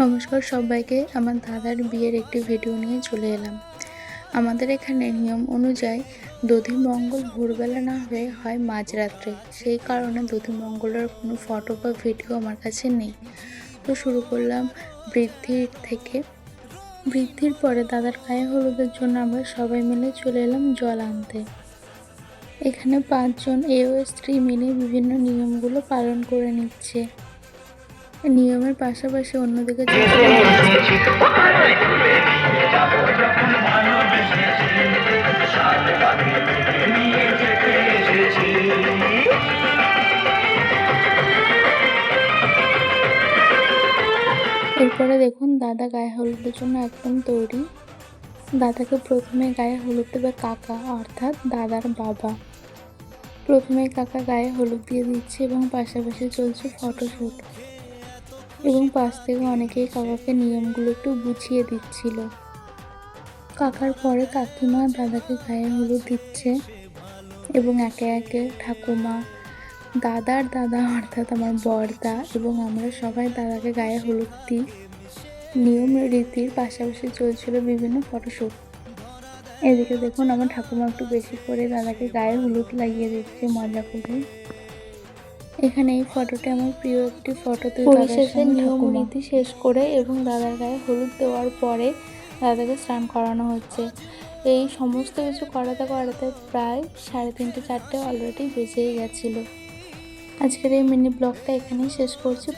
নমস্কার সবাইকে, আমার দাদার বিয়ের একটি ভিডিও নিয়ে চলে এলাম। আমাদের এখানে নিয়ম অনুযায়ী দধিমঙ্গল ভোরবেলা না হয়ে হয় মাঝরাত্রে। সেই কারণে দধিমঙ্গলের কোনো ফটো বা ভিডিও আমার কাছে নেই। তো শুরু করলাম বৃদ্ধির থেকে। বৃদ্ধির পরে দাদার গায়ে হলুদের জন্য আমরা সবাই মিলে চলে এলাম জল আনতে। এখানে পাঁচজন এও স্ত্রী মিলে বিভিন্ন নিয়মগুলো পালন করে নিচ্ছে। নিয়মের পাশাপাশি অন্যদিকে এরপরে দেখুন, দাদা গায়ে হলুদের জন্য একদম তৈরি। দাদাকে প্রথমে গায়ে হলুদ দেবে কাকা, অর্থাৎ দাদার বাবা। প্রথমে কাকা গায়ে হলুদ দিয়ে দিচ্ছে এবং পাশাপাশি চলছে ফটোশ্যুট এবং পাশ থেকে অনেকেই কাকাকে নিয়মগুলো একটু বুঝিয়ে দিচ্ছিল। কাকার পরে কাকিমা দাদাকে গায়ে হলুদ দিচ্ছে এবং একে একে ঠাকুমা, দাদার দাদা অর্থাৎ আমার বড়দা এবং আমরা সবাই দাদাকে গায়ে হলুদ দিই। নিয়ম রীতির পাশাপাশি চলছিল বিভিন্ন ফটোশ্যুট এদিকে দেখুন আমার ঠাকুমা একটু বেশি করে দাদাকে গায়ে হলুদ লাগিয়ে দিচ্ছে, মজা করে এখানে এই ফটোটা আমার প্রিয় একটি ফটো। পরিশেষে নিয়ম নীতি শেষ করে এবং দাদার গায়ে হলুদ দেওয়ার পরে দাদাকে স্নান করানো হচ্ছে। এই সমস্ত কিছু করাতে করাতে প্রায় সাড়ে তিনটে চারটে অলরেডি বেজেই গেছিল। আজকের এই মিনি ব্লগটা এখানেই শেষ করছি।